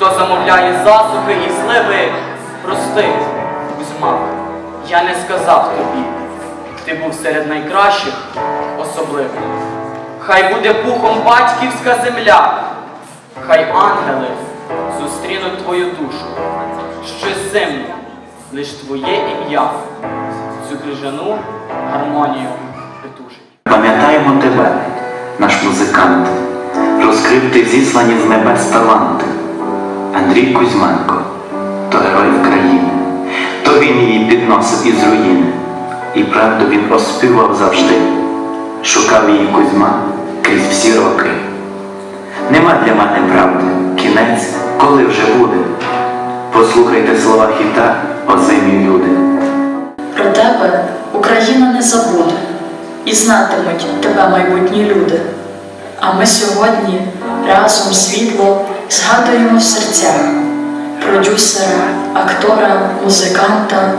хто замовляє засухи і зливи, прости, Кузьма, я не сказав тобі. Ти був серед найкращих особливо. Хай буде пухом батьківська земля, хай ангели зустрінуть твою душу. Щось зимно, лиш твоє ім'я, цю крижану гармонію притушить. Пам'ятаємо тебе, наш музикант, розкрив ти зіслані з небес таланти. Андрій Кузьменко, то герой країни, то він її підносив із руїни, і правду він оспівав завжди, шукав її Кузьма крізь всі роки. Нема для мене правди, кінець, коли вже буде. Послухайте слова хіта, озимі люди. Про тебе Україна не забуде, і знатимуть тебе майбутні люди. А ми сьогодні разом світло згадуємо в серцях продюсера, актора, музиканта,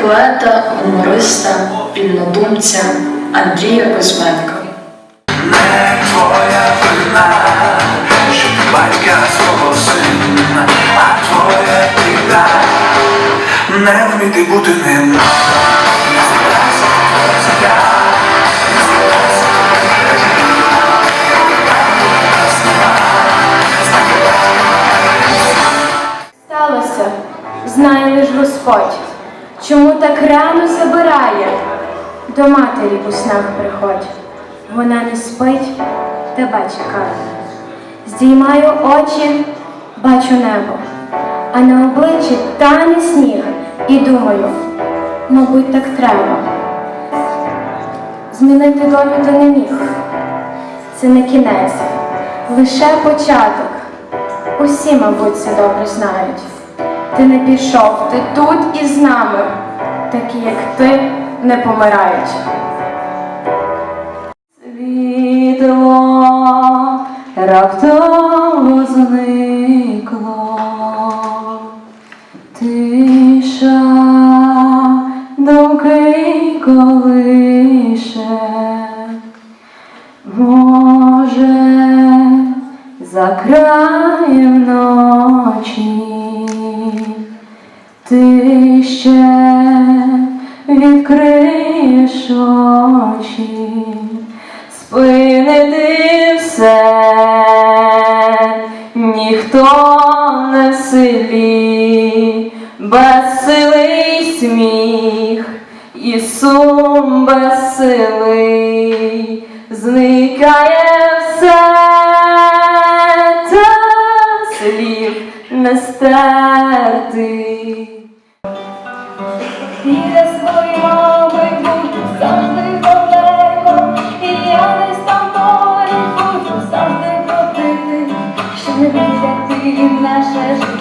поета, гумориста, вільнодумця Андрія Кузьменка. Не твоя вина, що батька свого сина, а твоя біда не вміти бути ним. До матері у снах приходь, вона не спить, тебе чекає. Здіймаю очі, бачу небо, а на обличчі тане сніг, і думаю, мабуть, так треба. Змінити долю ти не міг, це не кінець, лише початок. Усі, мабуть, це добре знають. Ти не пішов, ти тут із нами, такі, як ти, не помирають. Світло раптово зникло, тиша думки колише. Може, за краєм ночі ти ще відкриєш очі, спинити все, ніхто не силі, безсилий сміх і сум безсилий, зникає γιατί γυμνάσαι στο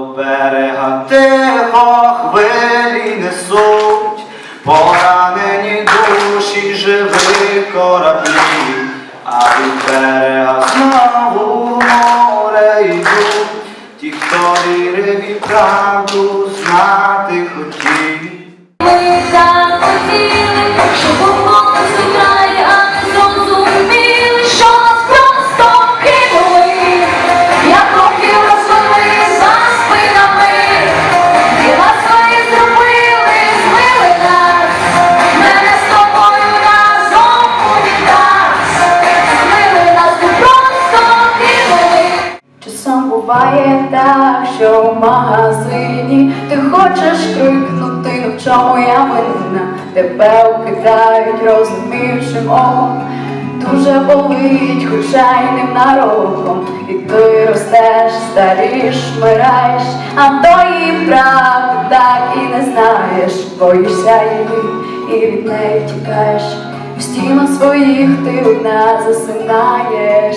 берега тихо хвилі несуть, поранені душі живих кораблів, а від берега знову море йдуть, ті, хто вірив і правду знати так, що в магазині. Ти хочеш крикнути, «Ну, в чому я винна, тебе укидають розумівшим оком, дуже болить, хоча й не нароком, і ти ростеш, старіш, вмираєш, а тої правди так і не знаєш, боїшся її і від неї тікаєш, в стінах своїх ти одна засинаєш.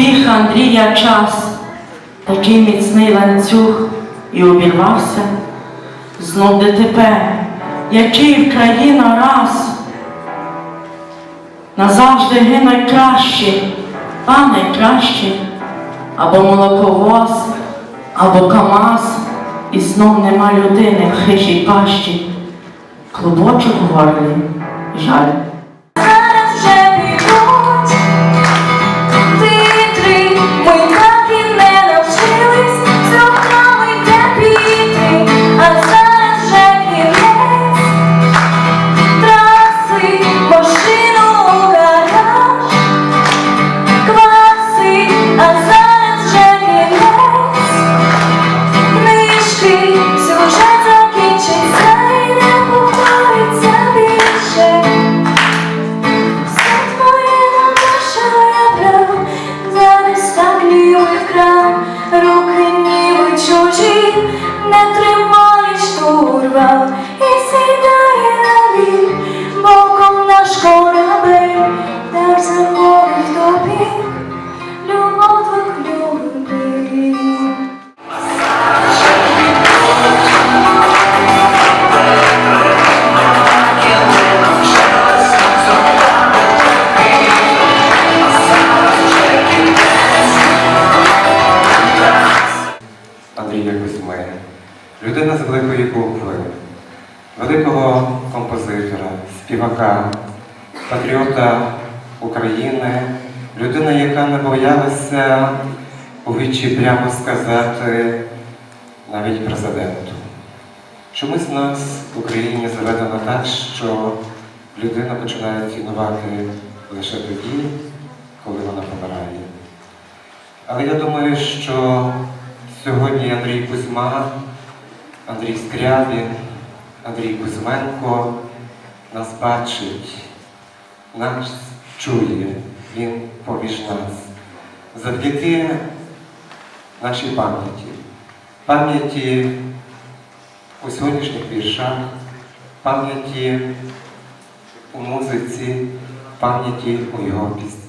Успіх Андрія час, такий міцний ланцюг і обірвався, знов ДТП, який країна раз, назавжди гинуть кращі, а краще, або молоковоз, або Камаз, і знов нема людини в хижій пащі, клубочок горлі, жаль. такий, як ми, людина з великої букви, великого композитора, співака, патріота України, людина, яка не боялася у вічі прямо сказати навіть президенту. Чомусь нас в Україні заведено так, що людина починає цінувати лише тоді, коли вона помирає. Але я думаю, що Сьогодні Андрій Кузьма, Андрій Скрябін, Андрій Кузьменко нас бачить, нас чує, він поміж нас. Завдяки нашій пам'яті, пам'яті у сьогоднішніх віршах, пам'яті у музиці, пам'яті у його пісні.